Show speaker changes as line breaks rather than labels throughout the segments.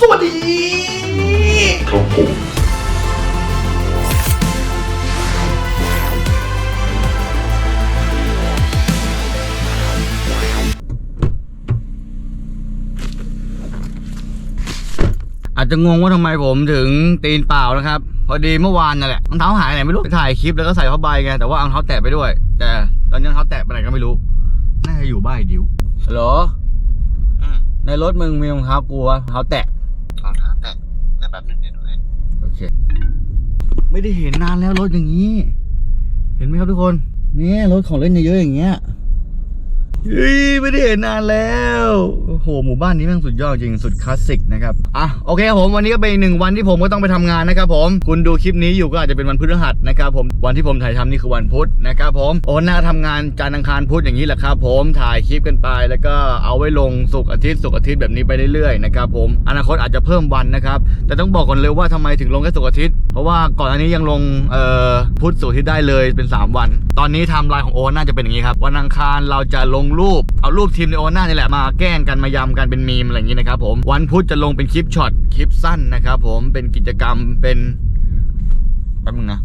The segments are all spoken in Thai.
สวัสดี
ครับผม
อาจจะงงว่าทำไมผมถึงตีนเปล่านะครับ พอดีเมื่อวานนั่นแหละรองเท้าหายไหนไม่รู้ไปถ่ายคลิปแล้วก็ใส่ผ้าใบไงแต่ว่าเอารองเท้าแตะไปด้วย แต่ตอนนี้รองเท้าแตะไปไหนก็ไม่รู้น่าจะอยู่บ้านไอ้ดิวฮัลโหลในรถมึงมีรองเท้ากูวะรองเท้าแตะ
รองเท้าแตะ แป๊บหนึงเดี๋ยวดูให้
โอเค ไม่ได้เห็นนานแล้วรถอย่างนี้ เห็นไหมครับทุกคน เนี่ยรถของเล่นเยอะๆอย่างเงี้ย เฮ้ยไม่ได้เห็นนานแล้วโหหมู่บ้านนี้แม่งสุดยอดจริงสุดคลาสสิกนะครับอะโอเคครับผมวันนี้ก็เป็นอีกหนึ่งวันที่ผมก็ต้องไปทำงานนะครับผมคุณดูคลิปนี้อยู่ก็อาจจะเป็นวันพฤหัสนะครับผมวันที่ผมถ่ายทำนี่คือวันพุธนะครับผมโอ้หน้าทำงานจันทร์อังคารพุธอย่างนี้แหละครับผมถ่ายคลิปกันไป แล้วก็เอาไว้ลงศุกร์อาทิตย์ศุกร์อาทิตย์แบบนี้ไปเรื่อยๆนะครับผมอนาคตอาจจะเพิ่มวันนะครับแต่ต้องบอกก่อนเลยว่าทำไมถึงลงแค่ศุกร์อาทิตย์เพราะว่าก่อนอันนี้ยังลงเอ่อพุธศุกร์อาทิตย์ได้เลยเป็น 3 วัน ตอนนี้ทำลายของโอน่าจะเป็นอย่างนี้ครับ วันอังคารเราจะลงรูป เอารูปทีมในโอน่านี่แหละมาแกล้งกันมายำกันเป็นมีมอะไรอย่างนี้นะครับผมวันพุธจะลงเป็นคลิปช็อตคลิปสั้นนะครับผมเป็นกิจกรรมเป็นแป๊บนึงนะ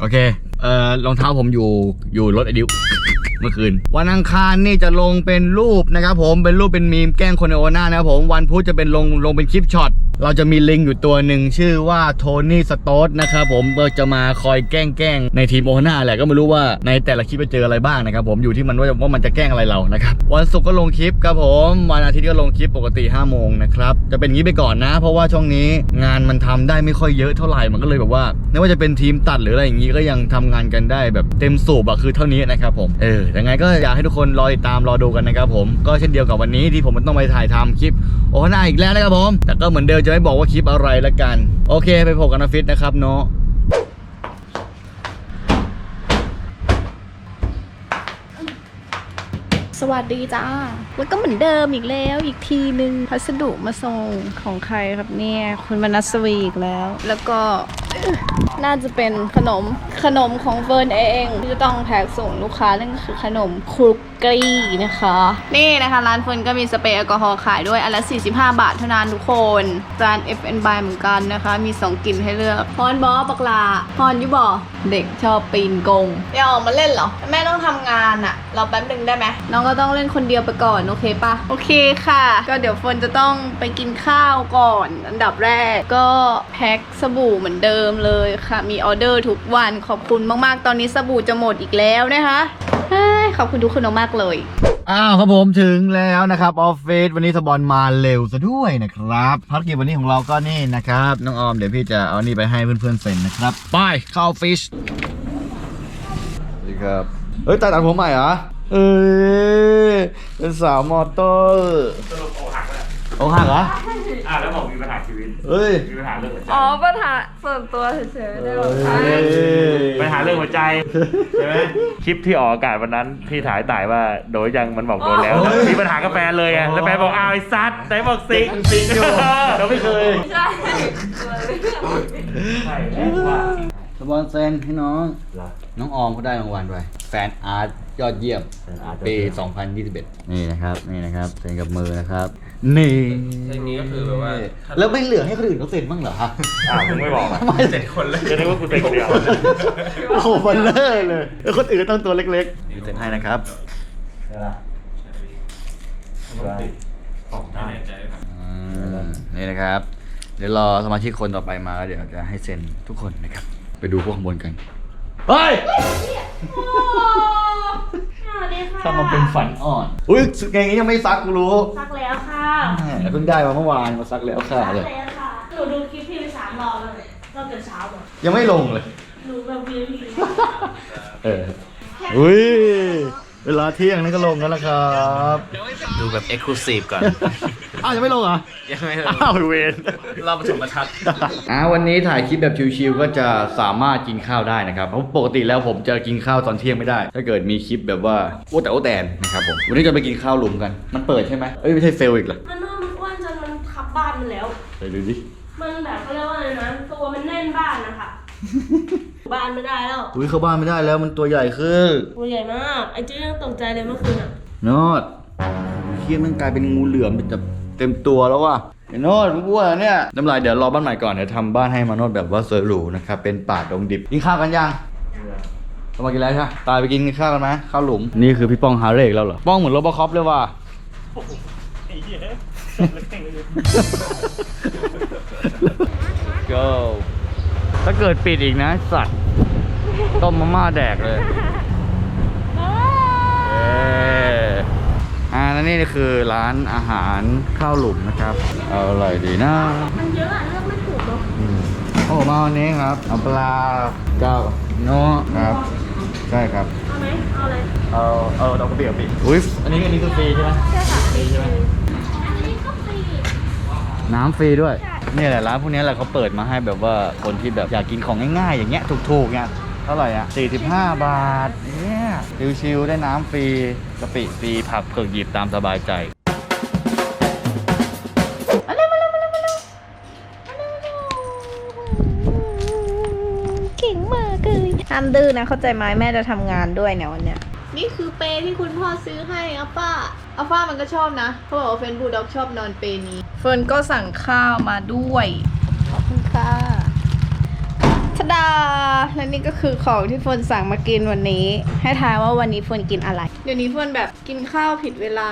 โอเค เอ่อรองเท้าผมอยู่อยู่รถไอดิวเมื่อคืน วันอังคารนี่จะลงเป็นรูปนะครับผมเป็นรูปเป็นมีมแกล้งคนในโอน่านะครับผมวันพุธจะเป็นลงลงเป็นคลิปช็อตเราจะมีลิงอยู่ตัวหนึ่งชื่อว่าโทนี่สโตสนะครับผมก็จะมาคอยแกล้งแกล้งในทีมโอน่าแหละก็ไม่รู้ว่าในแต่ละคลิปจะเจออะไรบ้างนะครับผมอยู่ที่มันว่าว่ามันจะแกล้งอะไรเรานะครับวันศุกร์ก็ลงคลิปครับผมวันอาทิตย์ก็ลงคลิปปกติ5โมงนะครับจะเป็นงี้ไปก่อนนะ เพราะว่าช่วงนี้งานมันทำได้ไม่ค่อยเยอะเท่าไหร่มันก็เลยแบบว่าไม่ว่าจะเป็นทีมตัดหรืออะไรอย่างนี้ก็ยังทำงานกันได้แบบเต็มสูบอะคือเท่านี้นะครับผมเออยังไงก็อยากให้ทุกคนรอติดตามรอดูกันนะครับผมก็เช่นเดียวกับวันนี้ที่ผมต้องไปถ่ายทำคลิปโอ้หน้าอีกแล้วนะครับผม แต่ก็เหมือนเดิมจะไม่บอกว่าคลิปอะไรละกัน โอเค ไปพบกันออฟฟิศนะครับเนาะ
สวัสดีจ้า แล้วก็เหมือนเดิมอีกแล้ว อีกทีหนึ่งพัสดุมาส่งของใครครับเนี่ย คุณวรรณสวีอีกแล้ว แล้วก็ น่าจะเป็นขนมขนมของเฟิร์นเองที่จะต้องแพ็กส่งลูกค้านั่นก็คือขนมครุกกี้นะคะ นี่นะคะร้านเฟิร์นก็มีสเปรย์แอลกอฮอล์ขายด้วยอันละ 45 บาทเท่านั้นทุกคนร้าน FN by เหมือนกันนะคะ มี 2กลิ่นให้เลือกฮอนบอปักลาฮอนยุบอเด็กชอบปีนกงอยากออกมาเล่นเหรอ แม่ต้องทำงานอะเราแป๊บหนึ่งได้ไหมน้องก็ต้องเล่นคนเดียวไปก่อนโอเคปะโอเคค่ะ ก็เดี๋ยวเฟิร์นจะต้องไปกินข้าวก่อน อันดับแรกก็แพ็คสบู่เหมือนเดิมเลยค่ะมีออเดอร์ทุกวันขอบคุณมากๆ ตอนนี้สบู่จะหมดอีกแล้วนะคะเฮ้ยขอบคุณทุกคนมากๆเลย
อ้าวครับผมถึงแล้วนะครับออฟฟิศวันนี้สบอลมาเร็วซะด้วยนะครับภารกิจวันนี้ของเราก็นี่นะครับน้องออมเดี๋ยวพี่จะเอานี่ไปให้เพื่อนๆเซ็นนะครับไปเข้าออฟฟิศสวัสดีครับเฮ้ยตัดตัดผมใหม่เหรอเอ้ยเป็นสาวมอเตอร์
สรุปอกหัก แล้ว
โอ้หักเหรอ
อะแล้วบอกมีปัญหาชีวิต
เฮ้ย
มีปัญหาเรื่องหัวใจ
อ๋อปัญหาส่วนตัวเฉยๆไม่ได้หรอกค่ะ
เฮ้ย
ปัญหาเรื่องหัวใจใช่ไหมคลิปที่ออกอากาศวันนั้นที่ถ่ายต่ายว่าโดยยังมันบอกโดนแล้วมีปัญหากับแฟนเลยไงแล้วแฟนบอกอ้าวไอ้ซัดไหนบอกซิง
ซิงอยู่เราไม่เคย
ใช่
ใช่แม่ว่า
สปอนเซนให้น้อง
เหรอ
น้องออมเขาได้รางวัลไปแฟนอาร์ตยอดเยี่ยม
แฟนอาร์ตยอด
ปี
เยี่ยม
2021 นี่นะครับ นี่นะครับเซ็นกับมือนะครับ นี่
เพลงนี้ก็คือแบบว่า
แล้วไม่เหลือให้คนอื่นเขาเซ็นบ้างเหรอฮะ
อ้าวมึงไม่บอกอะ
เจ็ดคนเลย
จะนึกว่ากูเต็งคนเดียว
โอ้โหบันเลอร์เลยแล้วคนอื่นต้องตัวเล็กๆเซ็นให้นะครับ
ใช่ปะ
ของไม่แน่ใจครับ
อืมนี่นะครับ เดี๋ยวรอสมาชิกคนต่อไปมาแล้วเดี๋ยวจะให้เซ็นทุกคนนะครับ ไปดูพวกข้างบนกันเฮ้ยทำมาเป็นฝันอ่อน อุ้ยเกงนี้ยังไม่ซักกูรู้
ซักแล้วค่ะ
แหมเพิ่งได้มาเมื่อวานมาซักแล้วค่ะ
ซัก
เลย
แล้วค่ะหนูดูคลิปพี่ไปสามรอบแล้วเลยรอบเกิดเช้าหมด
ยังไม่ลงเลย
หนูแบบวีพี
เอออุ้ย เวลาเที่ยงนี่ก็ลงกันแล้วครับ
ดูแบบเอ็กซ์คลูซีฟก่อน
อ้าวยังไม่ลงเหรอ
ยังไม่
อ้าวเวน
เราผสมประทัด
อ่าวันนี้ถ่ายคลิปแบบชิวๆก็จะสามารถกินข้าวได้นะครับเพราะปกติแล้วผมจะกินข้าวตอนเที่ยงไม่ได้ ถ้าเกิดมีคลิปแบบว่าโอ้แต่โอ้แตนนะครับผมวันนี้จะไปกินข้าวหลุมกันมันเปิดใช่ไหมเอ้ยไม่ใช่เฟลอีกเหรอ
มันนอนมันอ้วนจนมันทับบ้านมันแล้ว
ไปดูดิ
มันแบบเขาเรียกว่าอะไรนะตัวมันแน่นบ้านนะคะ บ้านไม่ได้แล้ว
อุ้ยเข้าบ้านไม่ได้แล้วมันตัวใหญ่ขึ้น
ตัวใหญ่มาก ไอ้เจ๊ยังตกใจเลยเมื่อคืนอะ
นอดเคียมันกลายเป็นงูเหลือมแบบเต็มตัวแล้วว่ะไอ้โนดมึงอ้วนเหรอเนี่ยน้ำลายเดี๋ยวรอบ้านใหม่ก่อนเดี๋ยวทำบ้านให้มาโนดแบบว่าสวยหรูนะครับเป็นป่าดงดิบกินข้าวกันยังเรามากินแล้วใช่ไหมตายไปกินข้าวกันไหมข้าวหลุมนี่คือพี่ป้องฮาร์เรกแล้วเหรอป้องเหมือนโรบอคอปเลยว่ะ go ถ้าเกิดปิดอีกนะ สัตว์ต้มมาม่าแดกเลยเย้อ่าแล้วนี่คือร้านอาหารข้าวหลุมนะครับ เอาอะไรดีนะ
มันเยอะอะเลือกไม่ถูกเนาะ
อืมโอ้มาวันนี้ครับเอาปลาเก้าโนครับใช่ครับ
เอาไหมเอาอะไร
เอาเอาดอกกระเบียบปีอุ้ยอันนี้อันนี้คือฟรีใช่ไหม
ใช่ค่ะ
ฟรีใช่ไหม
อันนี้ก็ฟรี
น้ำฟรีด้วย เนี่ยแหละร้านพวกนี้แหละเขาเปิดมาให้แบบว่าคนที่แบบอยากกินของง่ายๆ อย่างเงี้ยถูกๆเนี่ยเท่าไหร่อะ 45 บาทเนี่ยชิวๆได้น้ำฟรีกะปิฟรีผักเผือกหยิบตามสบายใจ
เก่งมากเลยห้ามดื้อนะเข้าใจไหมแม่จะทำงานด้วยเนี่ยวันเนี้ยนี่คือเปรที่คุณพ่อซื้อให้อัลฟ้า อัลฟ้ามันก็ชอบนะเขาบอกว่าเฟนบูลด็อกชอบนอนเปรนี้ เฟิร์นก็สั่งข้าวมาด้วย ขอบคุณค่ะทดาและนี่ก็คือของที่เฟิร์นสั่งมากินวันนี้ ให้ทายว่าวันนี้เฟิร์นกินอะไร เดี๋ยวนี้เฟิร์นแบบกินข้าวผิดเวลา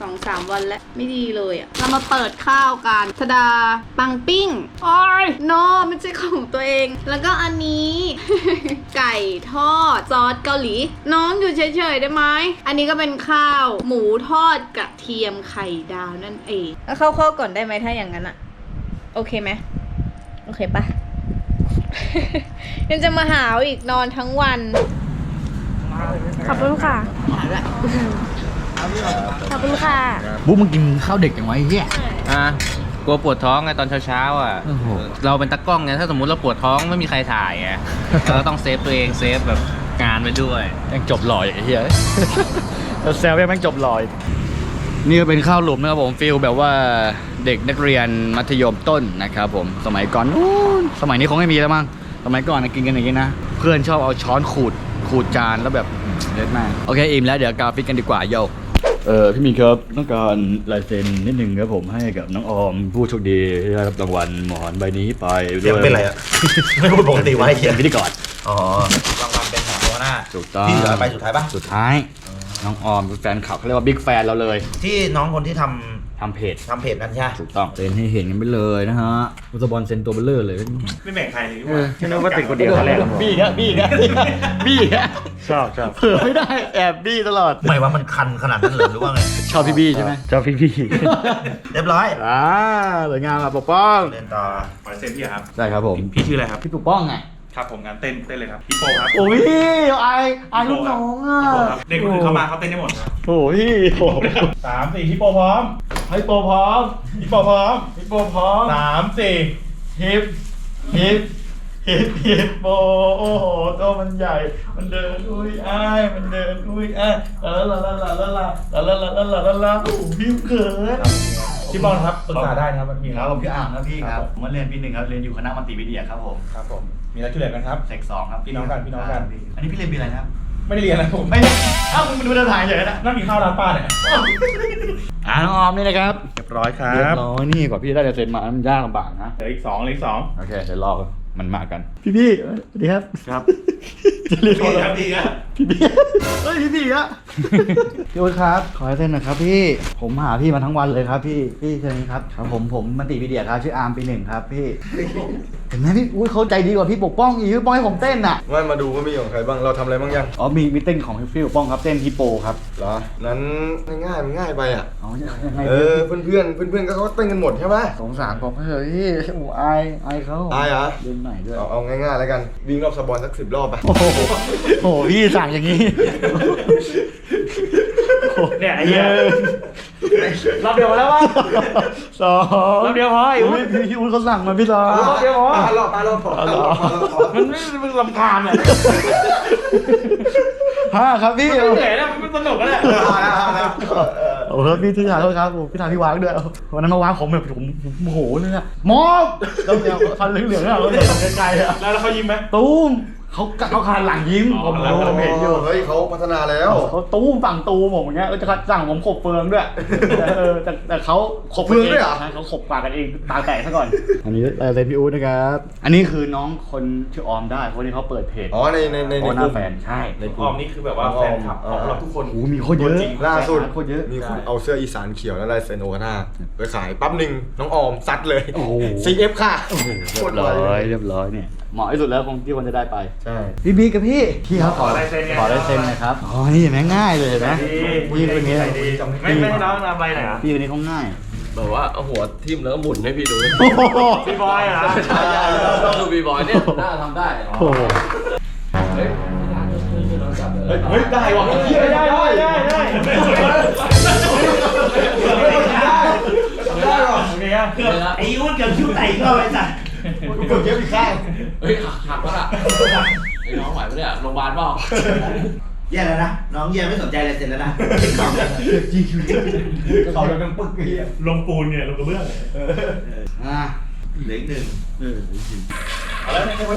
สองสามวันแล้ว ไม่ดีเลยอะเรามาเปิดข้าวกันทดาปังปิ้งโอ้ยโนไม่ใช่ของตัวเอง แล้วก็อันนี้ ไก่ทอดซอสเกาหลี น้องอยู่เฉยๆได้ไหมอันนี้ก็เป็นข้าว หมูทอดกระเทียมไข่ดาวนั่นเองแล้วเข้าข้อก่อนได้ไหมถ้าอย่างนั้นอะโอเคไหมโอเคปะยังจะมาหาวอีกนอนทั้งวัน
ขอบคุณค่ะ ขอบคุณค่ะ
บุ๊กมึงกินข้าวเด็กอย่างไรเฮีย
อะกลัวปวดท้องไงตอนเช้าๆอะ
โอ้โห
เราเป็นตากล้องไงถ้าสมมุติเราปวดท้องไม่มีใครถ่ายไง เราก็ต้องเซฟตัวเองเซฟแบบงานไปด้วย
ยังจบหล่ออย่างไอ้เฮียแล้วแซวยังแม่งจบหล่ออีกนี่ก็เป็นข้าวหลุมนะครับผมฟิลแบบว่าเด็กนักเรียนมัธยมต้นนะครับผมสมัยก่อนนู้นสมัยนี้คงไม่มีแล้วมั้งสมัยก่อนนะกินกันอย่างนี้นะ เพื่อนชอบเอาช้อนขูดขูดจานแล้วแบบเด็ดมากโอเคอิ่มแล้วเดี๋ยวกราฟิกกันดีกว่าโย เออพี่มีครับต้องการลายเซ็นนิดนึงครับผมให้กับน้องออมผู้โชคดีที่ได้รับรางวัลหมอนใบนี้ไป
เสียงเป็นไรอะไม่พูดปกติไว้เขียน
พิธีกร
อ๋อรางวัลเป็นหาตัวหน้า
ถูกต้อง
ที่เหลือไปสุดท้ายปะ
สุดท้าย น้องออมเป็นแฟนคลับเขาเรียกว่าบิ๊กแฟนเราเลย
ที่น้องคนที่ทำ
ทำเพจ
ทำเพจนั้นใช่ไหม
ถูกต้องเซ็นให้เห็นกันไปเลยนะฮะอุตบอลเซ็นตัวเบลเลอร์เลย
ไม่แบ่งใครเลยว่าไม่รู้ว่าติดคนเดียวตอนแรก
บี้นะบี้นะบี้นะ
ชอบชอบ
เผลอไม่ได้แอบบี้ตลอด
ไม่ว่ามันคันขนาดนั้นเลยหรือว่าไง
ชอบพี่บี้ใช่ไหม
ชอบพี่พี่
เรียบร้อย
อ่าสวยงามอะปกป้อง
เรียนต่อ
ขอเซ็นพี่ครับ
ใช่ครับผม
พี่ชื่ออะไรครับ
พี่ปกป้องไง
ครับผมงานเต้นเต้นเลยครับพี่โปครับ
โอ้ยไอไอายลูกน้องอะ
พี่โปครับเด็กคนอื่นเข้ามาเขาเต้นได้หมดครับ
โอ้ยโอ้โห
สามสี่พี่โปพร้อมพี่โปพร้อมพี่โปพร้อมพี่โปพร้อมสามสี่
ฮิปฮิปฮิปฮิปโบโอ้โหตัวมันใหญ่ มันเดินอุ้ยอ้ายมันเดินอุ้ยอ้ายลาลาลาลาลาลาลาลาลาลาลาลาลาโอ้โหพี่เขิน
พี่บอลครับปรึกษาได้นะครับพี่
ครับผมพี่อ่างครับพี่ครับผมมาเรียนปีหนึ่งครับเรียนอยู่คณะมัลติมีเดียครับผม
ครับผม มีอะไรช่วยเหลือกันครับ
เซกสองครับ
พี่น้องกันพี่น้องกัน
อันนี้พี่เรียนปีอะไรนะครับ
ไม่ได้เรียนอะไรผม
ไม่ได้เอ้ามึงมาดูเดินถ่ายเฉยนะ
นั่งกินข้าวร้านป้าเนี่ย
อ่าน้องออมนี่นะครับ
เรียบร้อยครั
เรียบบร้อยนี่กว่าพี่จะได้ลายเซ็นมามันยากลำบากนะ
เหลืออีกสองเหลืออีกสอง
โอเคเดี๋ยวรอมันมากัน พี่พี่สวัสดีครับ
ครับ
จะเรียก
พี่
ว่า
ครับพี่ครับ
พี่พี่เฮ้ยพี่พี่อะพี่โอ๊ตครับ ขอให้เส้นหน่อยครับพี่ผมหาพี่มาทั้งวันเลยครับพี่พี่เชิญครับครับผมผมมันติวิเดียครับชื่ออาร์มปีหนึ่งครับพี่ เห็นไหมพี่อุ้ยเขาใจดีกว่าพี่ปกป้องอีกพี่ปกป้องให้ผมเต้นอะ
ว่ามาดูว่ามีของใครบ้างเราทำอะไรบ้างยัง
อ๋อมีมีเต้นของพี่ปกป้องครับเต้นฮิปโปครับ
เหรอนั้นง่ายๆมันง่ายไปอะ
อ๋อยังไง
เออเพื่อนๆเพื่อนๆก็เขาเต้นกันหมดใช่ไหม
สงสารผมเฮ้ยโอ้อายอายเขา
อายเหรอ
เดินไหนด้วย
เอาเอาง่ายๆแล้วกันวิ่งรอบสะบอนสักสิบรอบไป
โอ้โหโอ้โหพี่สั่งอย่างนี้
เนี่ยไอ้เหี้ยรอบเดียวมาแล้ววะ
สอง
รอบเดียวพอไอ้อุ้ย
พี่พี่อุ้ยเขาสั่งมาพี่สอง
รอบเดียวพอ
อะรอบตารอบพอ
อ๋อเหรอ
มันไม่มันลำคาญอะ
ห้าครับพี่
มันเหนื่อยนะมันสนุกอะเนี่ย
โอ้โหพี่ที่ถ่ายโทษครับผมพี่ถ่ายพี่วางด้วยวันนั้นมาวางผมแบบผมผมโมโหเลยอะมอบแล้วเนี่ยฟันเหลืองๆอะเราเห็นไกลๆอะ
แล้วเขายิ้มไหม
ตูม เขาเขาคานหลังยิ้มผมรู้ผมเห็นอยู่
เฮ้ยเขาพัฒนาแล้ว
เขาตู้มฝั่งตูผมอย่างเงี้ยเออจะสั่งผมขบเฟืองด้วยเออแต่แต่เขาขบ
เฟืองด้วยเหรอ
ใช่เขาขบปากกันเองตาแตกซะก่อน อันนี้ลายเซ็นพี่อู๊ดนะครับ อันนี้คือน้องคนชื่อออมได้คนนี้เขาเปิดเพจ
อ๋อในในใน
โอ
ใน
หน้าแฟนใช่
ในก
อ
ลุ่
อ
ม
มนี่คือแบบว่าแฟนคลับของเราทุกคน
โอ้โหมีโคตรเยอะ
ล่าสุด
โคตรเยอะ
มีคนเอาเสื้ออีสานเขียวและลายเซ็นโอคาน่าไปขายปั๊บหนึ่งน้องออมซัดเลย
โอ้โห
CF ค่ะ
เรี
โค
ย
ต
บ
ร
ร้
ไว
อยเรียบร้อยเนี่ยเหมาะที่สุดแล้วคงที่คนจะได้ไป
ใช่
พี่บิ๊กกับพี่พี่ครับ
ขอลายเซ็นไง
ขอลายเซ็นหนะครับอ๋อนี่เห็นไหมง่ายเลยเห็นไหมพี่คนนี้
ไม่ไม่ให้น้องนำไปไหนอะ
พี่คนนี้เขาง่าย
แบบว่าเอาหัวทิ่มแล้วก็หมุนให้พี่ดู
พี่บอยเหรอ
ใช่ต้องดูบีบอยเนี่ยน่าทำได้
โอ้โห
เฮ้ยไม่ได้เฮ้ย
เฮ้ยได้ว่ะเฮ้ยได้ได้ได้ได้
ได้หรอ
โอเคอะ
ไอ้อ้วนเกือบคิ้วไต่ก็ไปจ้ะ
กดเย็บอีกข้าง
เฮ้ยหักหักแล้วล่ะไอ้น้องไหวปะเนี่ยโรงพยาบาลเปล่า
แย่แล้วนะ น้องแย่ไม่สนใจอะไรเสร็จแล้วนะ
เขาเลยเป็นปึกเฮีย
ลงปูนเนี่ยลงกระเบื้อง
อ่า
เหลืออีกหนึ่ง
เอาแล้วไม่ใช่
ไ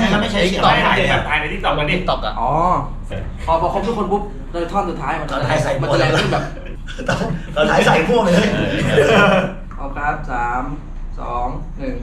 ม่ก็ไม่ใช่เสียง
ถ่าย
ถ่าย
ใน
เนี่ย
ถ่ายในทิกตอกกันดิ
ตอกอะอ๋อพอพอครบทุกคนปุ๊บเลยท่อนสุดท้ายมัน
เราถ่ายใส่
มันจะแรงขึ้นแบบ
เราถ่ายใส่พวกเลย
เอาครับสาม สองหนึ่ง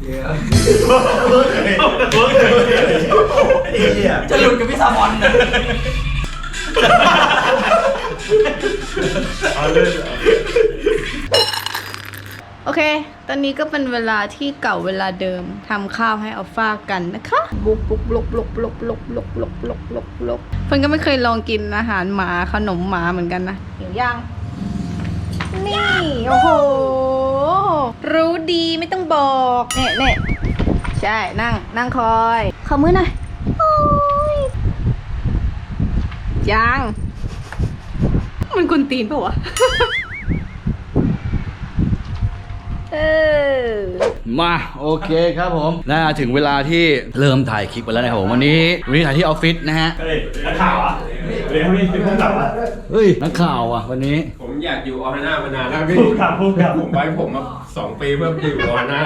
เดี๋ยว เวิร์กเล
ยเวิร์กเลยไอ้เหี้ย
ดกับพี่ซาบอนนะ
โอเค ตอนนี้ก็เป็นเวลาที่เก่าเวลาเดิมทำข้าวให้อัลฟากันนะคะบุกบุกลุกลุกลุกลุกลุกลุกลุกลุกลุกเพิ่นก็ไม่เคยลองกินอาหารหมาขนมหมาเหมือนกันนะหิวยังนี่ โอ้โห รู้ดีไม่ต้องบอก เนี่ยเนี่ยใช่ นั่ง นั่งคอย ขอมือหน่อยโอ้ย ยังมันกุนตีนปะวะ เออ
มาโอเคครับผมน่าถึงเวลาที่เริ่มถ่ายคลิปไปแล้วนะครับผมวันนี้วันนี้ถ่ายที่ออฟฟิศนะฮะ
เฮ้ยนักข่าวอะเรียนพี่เป็นผู้กำกับอะ
เฮ้ยนักข่าวอะวันนี้
ผมอยากอยู่ออฮาน่ามานานแล้วพี่
ผู้กำกับผู้กำกับ
ผมไปผมมาสองปีเพื่ออยู่ออฮาน่า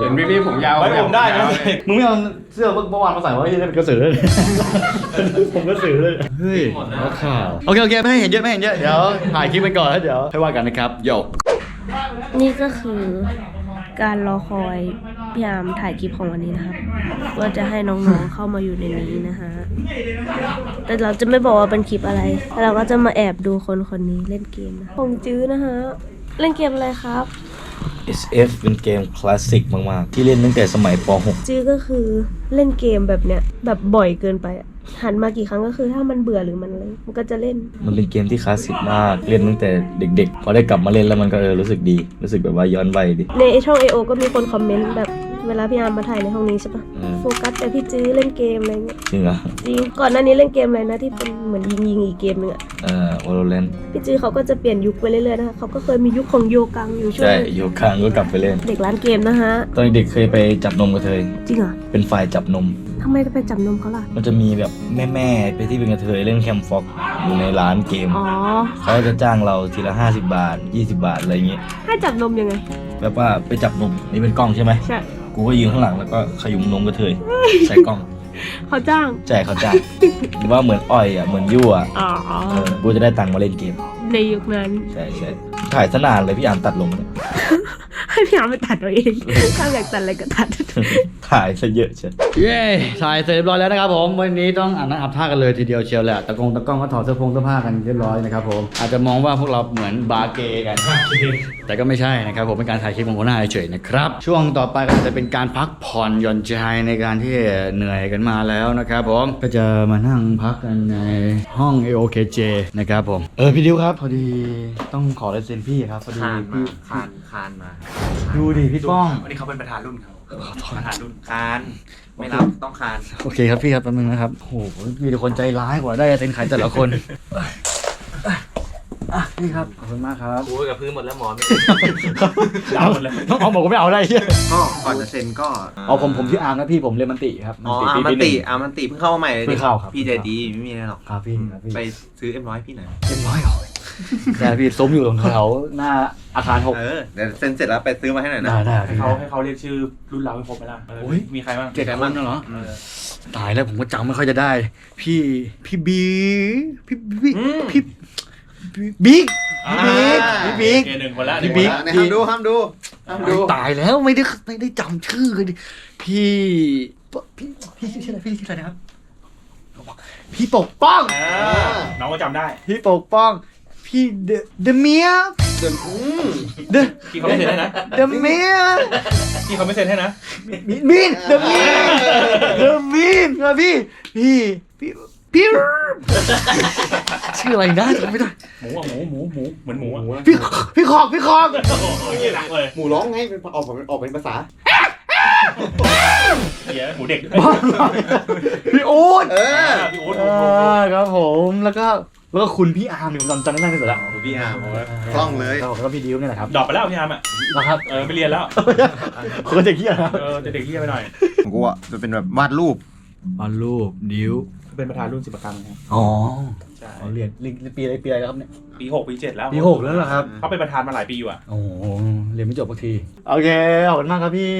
เห็นพี่พี่ๆผมยาว
ไว้ผมได้นะ
มึงไม่เอาเสื้อเมื่อวานมาใส่ว่าจะเป็นกระสือเลย ผมกระสือเลยเฮ้ยนักข่าวโอเคโอเคไม่ให้เห็นเยอะไม่ให้เห็นเยอะเดี๋ยวถ่ายคลิปไปก่อนแล้วเดี๋ยวค่อยว่ากันนะครับโย
นี่ก็คือการรอคอยพี่ยามถ่ายคลิปของวันนี้นะครับว่าจะให้น้องๆเข้ามาอยู่ในนี้นะฮะแต่เราจะไม่บอกว่าเป็นคลิปอะไรแต่เราก็จะมาแอบดูคนคนนี้เล่นเกมนะคงจื้อนะฮะเล่นเกมอะไรครับ
SF เป็นเกมคลาสสิกมาก ๆ ที่เล่นตั้งแต่สมัยป .6
จื้อก็คือเล่นเกมแบบเนี้ยแบบบ่อยเกินไปอะ หันมากี่ครั้งก็คือถ้ามันเบื่อหรือมันอะไรมันก็จะเล่น
มันเป็นเกมที่คลาสสิกมาก เล่นตั้งแต่เด็กๆ พอได้กลับมาเล่นแล้วมันก็เออรู้สึกดี รู้สึกแบบว่าย้อนวัยดี
ในช่อง AO ก็มีคนคอมเมนต์แบบเวลาพี่ยามมาถ่ายในห้องนี้ใช่ปะ
อืม
โฟกัสแต่พี่จื้อเล่นเกมอะไรเงี้ย
จริงเหรอ
จริงก่อนหน้านี้เล่นเกมอะไรนะที่เป็นเหมือนยิงยิงๆอีกเกมหนึงอะ
เอ่อ Valorant
พี่จื้อเขาก็จะเปลี่ยนยุคไปเรื่อยๆนะคะเขาก็เคยมียุคของโยกังอยู่ช่ว
ใช่
ง
โยคางก็กลับไปเล่น
เด็กร้านเกมนะฮะ
ตอนเด็กๆเคยไปจับนมกับเธอ
จริงเหรอ
เป็นฝ่ายจับนม
ทำไมไปจับนมเขาล่ะ
มันจะมีแบบแม่ๆไปที่เป็นกระเทยเล่นแคมฟ็อกอยู่ในร้านเกม
อ๋อ
เขาจะจ้างเราทีละ50 บาท 20 บาทอะไรอย่างงี้
ให้จับนมยังไง
แบบว่าไปจับนมนี่เป็นกล้องใช่ไหม
ใช่
กูก็ยืนข้างหลังแล้วก็ขยุมนมกระเทยใส่กล้อง
เขาจ้าง
แจกเขาจ้างหรือว่าเหมือนอ้อยอะเหมือนยั่วอะ
อ๋อ
เออกูจะได้ตังค์มาเล่นเกม
ในยุคนั้น
ใช่ใช่ถ่ายสนานเลยพี่อ่านตัดลงเนี่ย
ให้พี่อาร์มไปตัดเอาเอง ถ้าอยากตัดอะไรก็ตัด
ถ่ายซะเยอะเชียว
เย้ถ่ายเสร็จเรียบร้อยแล้วนะครับผมวันนี้ต้องอาบน้ำอาบท่ากันเลยทีเดียวเชียวแหละตะกงตะกล้องก็ถอดเสื้อผงเสื้อผ้ากันเรียบร้อยนะครับผมอาจจะมองว่าพวกเราเหมือนบาร์เกย์กัน แต่ก็ไม่ใช่นะครับผมเป็นการถ่ายคลิปของหัวหน้าเฉยๆนะครับช่วงต่อไปก็จะเป็นการพักผ่อนหย่อนใจในการที่เหนื่อยกันมาแล้วนะครับผมก็จะมานั่งพักกันในห้อง AOKJ นะครับผมเออพี่ดิวครับพอดีต้องขอลายเซ็นพี่ครับพอดี
คานมา
พี่
คานคานมา
ดูดิพี่ป้อง
วันนี้เขาเป็นประธานรุ่นครับ ประธานรุ่นคานไม่รับต้องคาน
โอเคครับพี่ครับแป๊บนึงนะครับโอ้โหมีแต่คนใจร้ายกว่าได้ลายเซ็นขายแต่ละคนอะนี่ครับขอบคุณมากครับ
กูกับพื้นหมดแล้วหมอน
เอาน้องออมบอกว่าไม่เอาอะไรเฮีย
ก็ก่อนจะเซ็นก็
เอาผมผมชื่ออาร์มนะพี่ผมเรียนมันติครับ
อ๋ออา
ปี
มัน
ปีห
ติ
นึ่ง
อามันติเพิ่งเข้ามาใหม่เลย
เพิ่งเข้าครับ
พี่ใจดีไม่มีอะไรหรอก
ครับพี่ครับพี่
ไปซื้อเอ็มร้อยพี่หน่อย
เต็มร้อยเหรอ แต่พี่ซุ้มอยู่ตรงแถวหน้าอาคารหก
เออเดี๋ยวเซ็นเสร็จแล้วไปซื้อมาให้หน่อยนะ
ได้ได้
ให้เขาให้เขาเรียกชื่อรุ่นเราให้ครบไหมล่ะเออ
โอ้ย
มีใครบ้าง
เจ็ดคนน่ะเหรอตายแล้วผมก็จำไม่ค่อยจะได้ พี่พี่บีพี่พี่พี่พี่บิ๊กพี่บิ๊กพี่บิ๊ก
โอเคหนึ่งคนละ
พี่บิ๊ก
เนี่ยห้ามดูห้ามดูห้ามดู
ตายแล้วไม่ได้ไม่ได้จำชื่อเลยดิพี่พี่พี่ชื่ออะไรพี่ชื่ออะไรนะครับพี่ปกป้อง
อ่าน้องก็จำได้
พี่ปกป้อง พี่เดเดเมีย
เดินอืม
เด
พี่เขาไม่เซ็นให้นะ
เดเมีย
พี่เขาไม่เซ็นให้นะ
มีมีนเดมีนเดมีนครับพี่พี่พี่พี่ชื่ออะไรนะจำไม่ได้
หมูอะหมูหมูหมูเหมือนหมูอะ
พี่พี่ขอกพี่ขอก
โอ้โหเหี้ยหนักเลย
หมูร้องไงเป็นออกเป็นออกเป็นภาษา
เหี้ยหมูเด็กด้วย
บ้าพี่อู๊ด
เออ
อ่าพี่อู๊ด
อ่าครับผมแล้วก็ แล้วก็คุณพี่อาร์มเนี่ยผมจำจำได้ที่สุดแล้ว
พี่อาร์มคล่องเลย
ครับผมแล้วก็พี่ดิวเนี่ยแหละครับ
ดรอปไปแล้วพี่อาร์มอะ
นะครับ
เออไม่เรียนแล้ว
คนเด็กเหี้ยครับ
เออจะเด็กเหี้ยไปหน่อย
ของกูอะจะเป็นแบบวาดรูป
วาดรูปดิว
เป็นประธานรุ่นศิลปกรรมครับ
อ๋อ
ใช่
อ๋อเรียนเรียนปีอะไรปีอะไรแล้วครับเนี่ย
ปีหกปีเจ็ดแล้ว
ปีหกแล้วเหรอครับ
เขาเป็นประธานมาหลายปีอยู่อะ
โอ้โหเรียนไม่จบบางทีโอเคขอบคุณมากครับพี่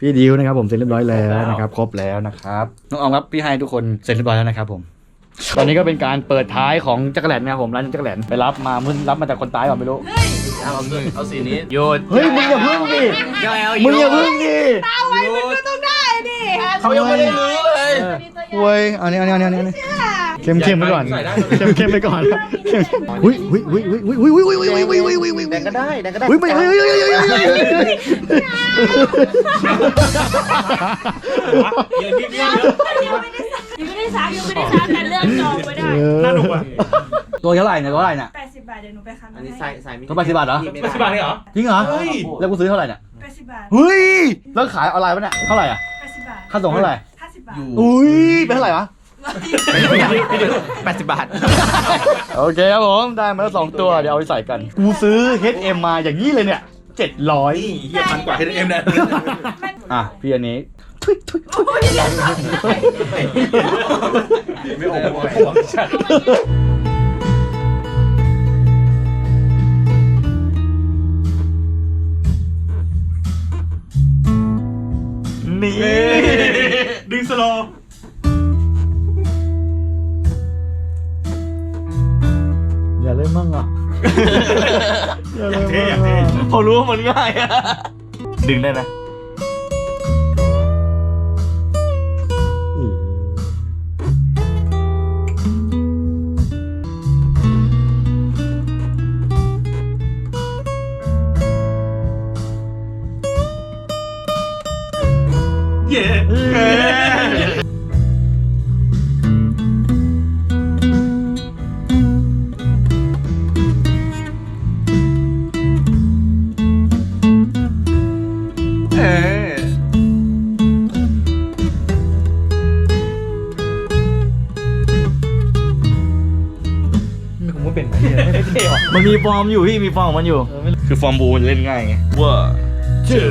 พี่ดิวนะครับผมเซ็นเรียบร้อยแล้วนะครับครบแล้วนะครับน้องออมครับพี่ให้ทุกคนเซ็นเรียบร้อยแล้วนะครับผม ตอนนี้ก็เป็นการเปิดท้ายของจักรแลนนะครับผมร้านจักรแลนไปรับมามึงรับมาจากคนตายก่อนไม่รู้
เอาเอาสีนี้โยน
เฮ้ยมึงอย่าพึ่งดิ
เจ้าแอล
มึงอย่าพึ่งดิ
เขายังไม่ได้รื้อเลย
เว้ยเอาเนี่ยเอาเนี่ยเอาเนี่ยเอาเนี่ยเข้มเข้มไปก่อนเข้มเข้มไปก่อนอุ้ยอุ้ยอุ้ยอุ้ยอุ้ยอุ้ยอุ้ยอุ้ยอุ้ยอุ้ยอุ้ยอุ้ย
แดงก็ได้แดงก็ได้
อุ้ยไม่อุ้ยอุ้ยอุ้ยอุ้ยอุ้ย
เรี ยนพี่เรียนเยอะ
ยังไม่ได้ซักยังไม่ได้ซักแต่เลือกจองไว้ได้
น่าดุอะ
ตัวเท่าไหร่เนี่ยตัวเท่าไหร่เนี่ย
แปดสิบบาทเดี๋ยวหนูไปคัน
อันนี้ใส่ใส่ไม่
ต้องไปสิบบาทเหรอ
ปัจจุบันนี่เหรอ
จริงเหรอ
เฮ้ย
แล้วกูซื้อเท่าไหร่เนี่ย
แปดสิบบาท
เฮ้ย แล้วขายออนไลน์ปะเนี่ย เท่าไหร่อะ
แปดสิบบาท
ค่าส่งเท่าไหร่
ห้าสิบบาท
อุ้ยเป็นเท่าไหร่วะ
แปดสิบบาท
โอเคครับผม ได้มาแล้วสองตัว เดี๋ยวเอาไปใส่กัน กูซื้อ H&M มาอย่างนี้เลยเนี่ยเจ็ดร้อย
เยี่ยพันกว่าให้เอ็มนะ
อะพี่อันนี้ ทุยทุยทุย
ไม่ออก
นี่
ดึงสโลว์
อย่าเล่นมั่งอะอย่าเล่น
เท่
มั่
อย่างงเท่
อะพอรู้ว่ามันง่ายอะดึงได้นะ ฟอร์มอยู่พี่มีฟอร์มของมันอยู่ คือฟอร์มบูมันเล่นง่ายไงว่าชื่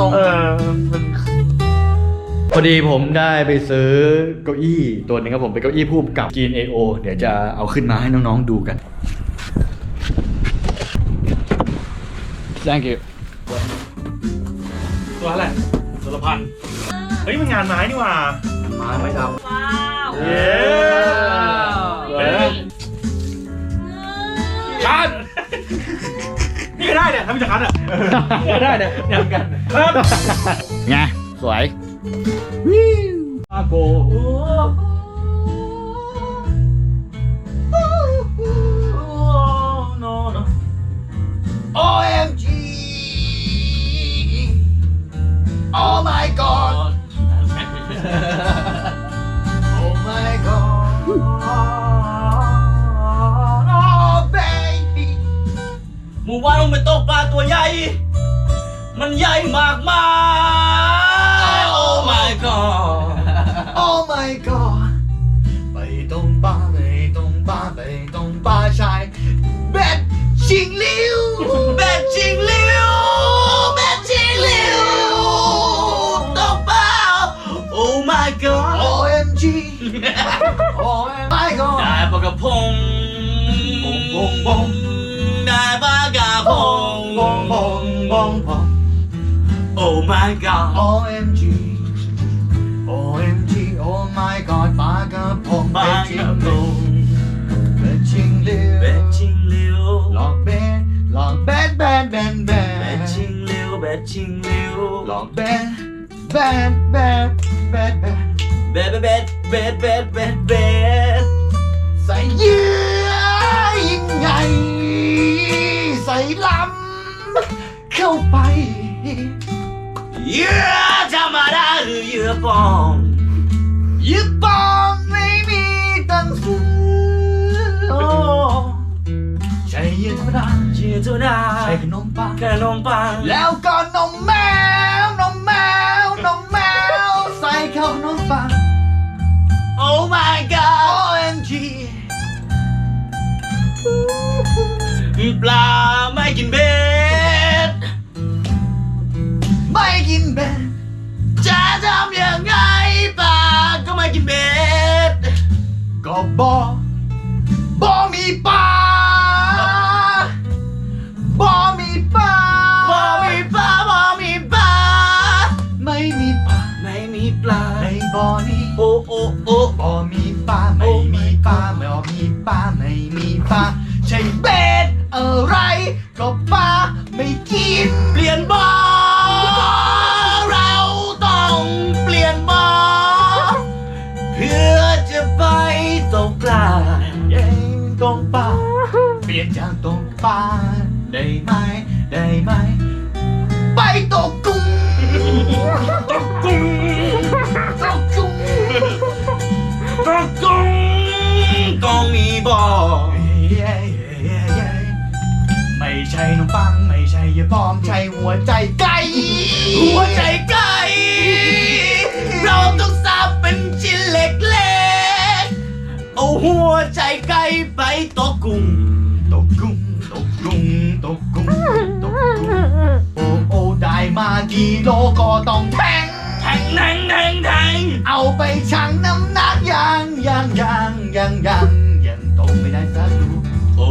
ตรงอะมันตรง เออมันพอดีผมได้ไปซื้อเก้าอี้ตัวหนึงครับผมเป็นเก้าอี้ผู้กำกับ Gene AO เดี๋ยวจะเอาขึ้นมาให้น้องๆดูกัน thank you
ตัวอะไรตัวละพันเฮ้ยมันงานไม้นี่หว่า
มาไม่ท
ว้าว
เย้ เฮ้ยคัน นี่ก็ได้เนี่ยทำจากคันอะนี่ก็ได้เนี่ยเนี่ยเหมือนกันครับำ
ไงสวยอาโก
ไปตกปลาตัวใหญ่ มันใหญ่มากมายโอ้ my god
Oh my god ไปตรงป่าไปตรงป่าไปตรงป่าชายแบดชิงลิว
แบดจริงเลี้ยวแบดจริงเลี้ยวตกปลาโอ้ my god
OMG Oh my god
ได้ปลากระพง
บงบงบง
ง
บงบง
โอ้ my god
OMG OMG Oh my god ปลากระพง
ปลากระพง
เบ็ดชิงลิว
แบดจริงเลี้ยว
หลอกเบ็ดหลอกเบ็ดแบดแบดแบ
แบด
ด
จริงเลี้ยวแบดจริงเลี้ยว
หลอกแบดแบดแบดแบดแบด
แบดแบดแบดแบดแบดแบด
ใส่เยื่อยิ่งใหญ่ใส่ลำ เข้าไป
เหยื่อธรรมดาหรือเหยื่อปลอม
ยึดปองไม่มีตังค์ซื้อโอ้ใช่เหยื่อธรรมดา
เหยื่อธรรมดา
ใช่ขนมปัง
ขนมปัง
แล้วก็นมแมวนมแมวนมแมวใส่เข้าขนมปัง
โอ้ my ได้
ไหม ไปตกกุ้งตกกุ้งตกกุ้ง
ตกกุ้งก็มีบ่อ
เย้เย้เย้ไม่ใช่นมปัง ไม่ใช่ยาปลอมใช่หัวใจไก่
หัวใจไก่เราต้องสับเป็นชิ้นเล็กๆเอาหัวใจไก่ไปตกกุ้ง
โลก็ต้องแทง
แทงแทงแทงแทง
เอาไปชั่งน้ำหนักยังยังยังยังยังยังตกไม่ได้สักลูก
โอ้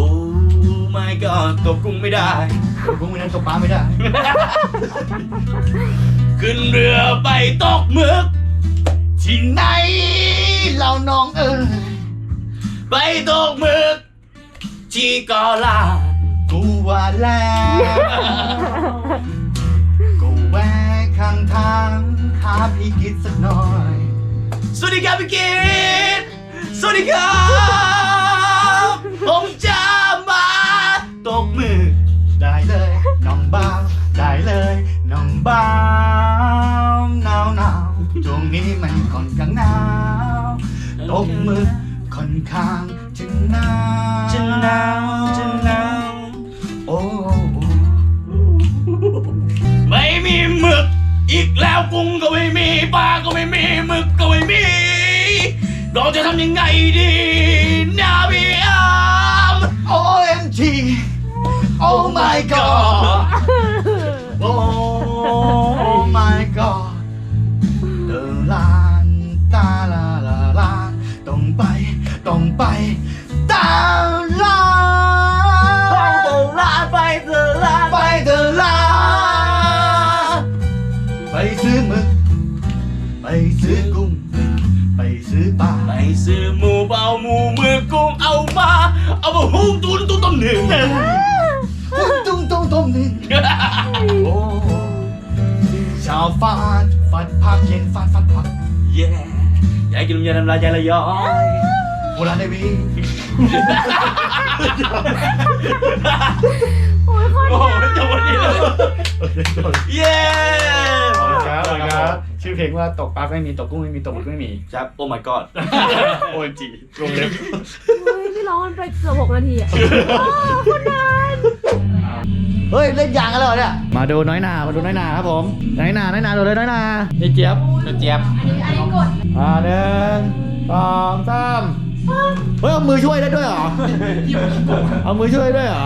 my god ตกกุ้งไม่ได้
ตกกุ้งไม่ได้ตกปลาไม่ได้
ขึ้นเรือไปตกหมึก
ที่ไหนเราน้องเอ๋ย
ไปตกหมึก ที่เกาลาด
กูว่าแล้วก็แวะข้าง ทางหาพี่กิดสักหน่อย
สวัสดีครับพี่กิตสวัสดีครับ ผมจะมาตกมึก
ได้เลยน้องบ้าวได้เลยน้องบ้าวหนาวหนาวช่วงนี้มันค่อนข้างหนาวตกมือค่อนข้างจะหนาว
จะหนาว แล้วกุ้งก็ไม่มีปลาก็ไม่มีหมึกก็ไม่มี เราจะทำยังไงดีนาบีอาม
โอ OMG Oh my god Oh ฟัดพักเย็นฟาดฟัดพัก
เย้อยากกินลำไยน้ำลายใจละย้อย
โบราณเดวี
โอ้โหจบวันนี้เลยเย้
ครับครับ ชื่อเพลงว่าตกปลาไม่มีตกกุ้งไม่มีตกหมึกไม่มี
ครับโอ้ my god
OMG วงเล็บ
พี่ร้องมันไปเกือบหกนาทีอะ
ต เฮ้ยเล่นยางกันแล้วเหรอเนี่ย มาดูน้อยหนามาดูน้อยหนาครับผม น้อยหนาน้อยหนาดูเลยน้อยหนานี่เจี๊ยบ
เจี๊ยบ
อ่าหนึ่งสองสามเฮ้ยเอามือช่วยได้ด้วยเหรอ เอามือช่วยด้วยเหรอ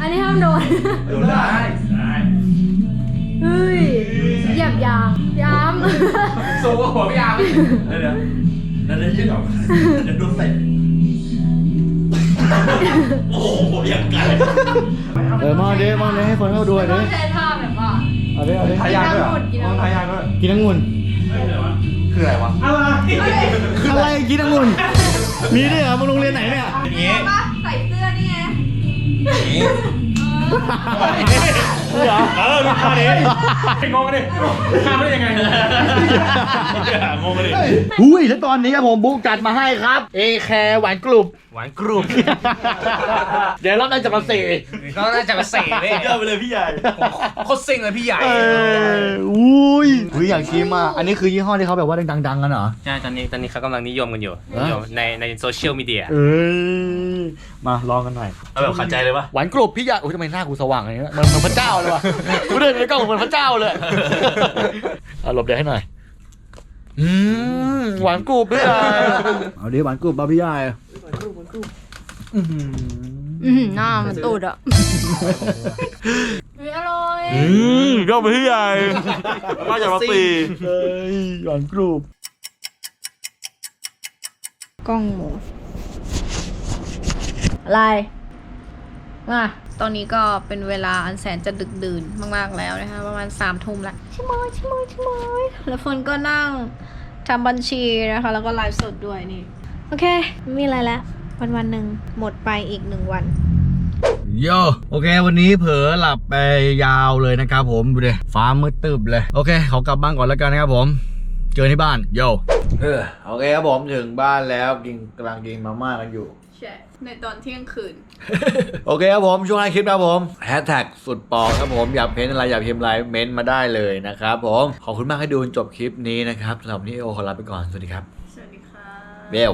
อันนี้ห้ามโดน
ได้
เฮ้ยเหยียบยางยาม
สูงกว่าหัวพี่อาร์มเดี๋ยวเดี๋ยวเดี๋ยวยืดออกเดี๋ยวโดนเตะ
โอ้โหอย่างไกล
เออมองดิมองดิให้คนเข้าดูหน่อยดิ
ใช้ท่าแบบว่า
เอาดิเอาดิ
ทายาด้วยเหรอต้องทายาด้วย
กินองุ่น
คืออะไรวะ
อะไรกินองุ่นมีด้วยเหรอมึงโรงเรียนไหนเนี่ย
ใส่เสื้อนี่ไง
เหรอ
เออดูท่าดิไอ้งงกันดิข้ามได้ยังไงงงกันดิ
อุ้ยแล้วตอนนี้ครับผมบุ๊กจัดมาให้ครับเอแคร์หวานกรุบ
หวานกรุบ
เดี๋ยวรอบหน้าจะมาเสก
เขาน่าจะมาเสกเลย
เกินไปเลยพี่ใหญ่
โคตรซิ่งเลยพี่ใหญ่
เอออุ้ยอุ้ยอยากชิมอะอันนี้คือยี่ห้อที่เขาแบบว่าดังๆกันเหรอ
ใช่ตอนนี้ตอนนี้เขากำลังนิยมกันอยู่
เหรอ
นิยมในในโซเชียลมีเดีย
เออมาลองกันหน่อย
เอาแบบขัดใจเลยปะ
หวานกรุบพี่ใหญ่โอ้ยทำไมหน้ากูสว่างอย่างเงี้ยมันเหมือนพระเจ้าเลยว่ะกูเดินในกล้องเหมือนพระเจ้าเลยเอาหลบเดี๋ยวให้หน่อยอืมหวานกรุบพี่ใหญ่เอาดิหวานกรุบบาพี่ใหญ่หวานกรุบหวานกรุบ
อืมหน้ามันตูดอะอร่อย
อืมก็ไปพี่ใหญ่ก็จะมาตีเฮ้ยหวานกรุบ
กล้องหมูอะไร มาตอนนี้ก็เป็นเวลาอันแสนจะดึกดื่นมากๆแล้วนะคะประมาณสามทุ่มละชิมอยชิมอยชิมอยแล้วฝนก็นั่งทำบัญชีนะคะ แล้วก็ไลฟ์สดด้วยนี่ โอเคไม่มีอะไรแล้ววันวันๆหนึ่งหมดไปอีกหนึ่งวัน
โยโอเค วันนี้เผลอหลับไปยาวเลยนะครับผมดูดิฟ้ามืดตึบเลย โอเคขอกลับบ้านก่อนแล้วกันนะครับผม เจอที่บ้านโยเออโอเคครับผมถึงบ้านแล้วกินกำลังกินมาม่ากันอยู่
ใช่ ในตอนเที่ยงคืน
โอเคครับผม ช่วงท้ายคลิปนะครับผมแฮชแท็กสุดปอกครับผมอยากเพ้นอะไรอยากพิมพ์อะไรเม้นต์มาได้เลยนะครับผม ขอบคุณมากที่ดูจนจบคลิปนี้นะครับสำหรับวันนี้โอขอลาไปก่อน สวัสดีครับ
สวัสดีค่ะ
เบล